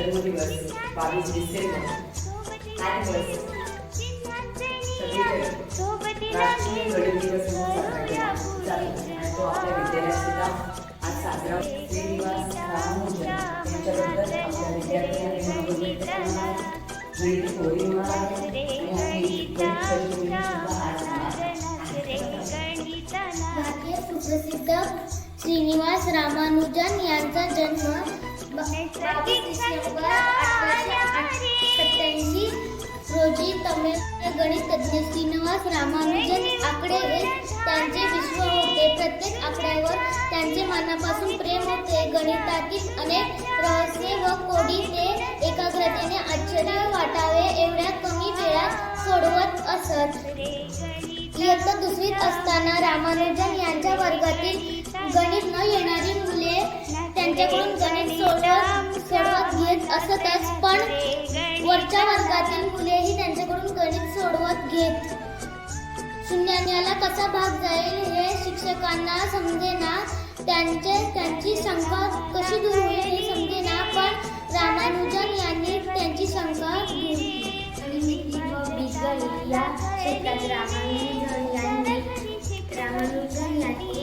जन्मदिवस बावीस डिसेंबर राष्ट्रीय गणित दिवस म्हणून साजरा आणि तो आपल्या विद्यालयात सुद्धा आज साजरा श्रीनिवास रामानुजन यांच्याबद्दल आपल्या विद्यार्थ्यांनी आणि भारतीय सुप्रसिद्ध श्रीनिवास रामानुजन यांचा जन्म सत्याऐंशी रोजी तमिळ गणित श्रीनिवास रामानुजन आकडे हे त्यांचे विश्व होते प्रत्येक आकड्यावर त्यांचे मनापासून प्रेम होते गणितातील अनेक रहस्य व कोडी ते एकाग्रतेने आश्चर्य वाटावे एवढ्या कमी वेळात सोडवत असत इयत्ता दुसरीत असताना रामानुजन यांच्या वर्गातील गणित न येणारी मुले त्यांच्याकडून वर्गातील मुलेही त्यांच्याकडून गणित सोडवत घेत. शून्याला कसा भाग जाईल हे शिक्षकांना समजेना त्यांचे त्यांची शंका कशी दूर होईल हे समजेना पण रामानुजन यांनी त्यांची शंका दूर या क्षेत्रात रामानुजन यांनी रामानुजन यांनी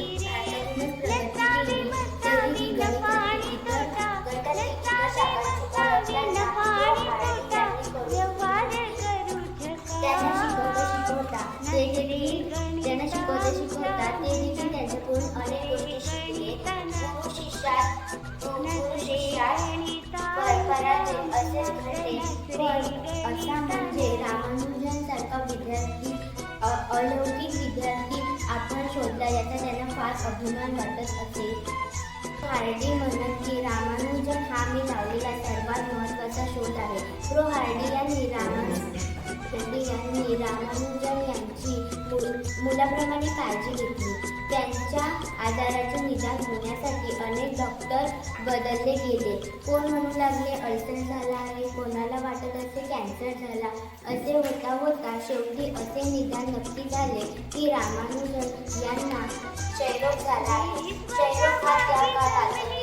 घडले असा म्हणजे रामानुजनसारखा विद्यार्थी अलौकिक विद्यार्थी आपण शोधला याचा त्यांना फार अभिमान वाटत असे हार्डी म्हणत की रामानुजन हा मी लावलेला सर्वात महत्त्वाचा शोध आहे प्रो हार्डी यांनी रामानुजन यांनी रामानुजन यांची मु- मुलाप्रमाणे काळजी घेतली. त्यांच्या आजाराचे निदान होण्यासाठी अनेक डॉक्टर बदलले गेले. कोण म्हणू लागले अल्सर झाला आहे कोणाला वाटत असे कॅन्सर झाला असे होता होता शेवटी असे निदान नक्की झाले की रामानुजन यांना क्षयरोग झाला. आहे क्षयरोग हा त्या काळात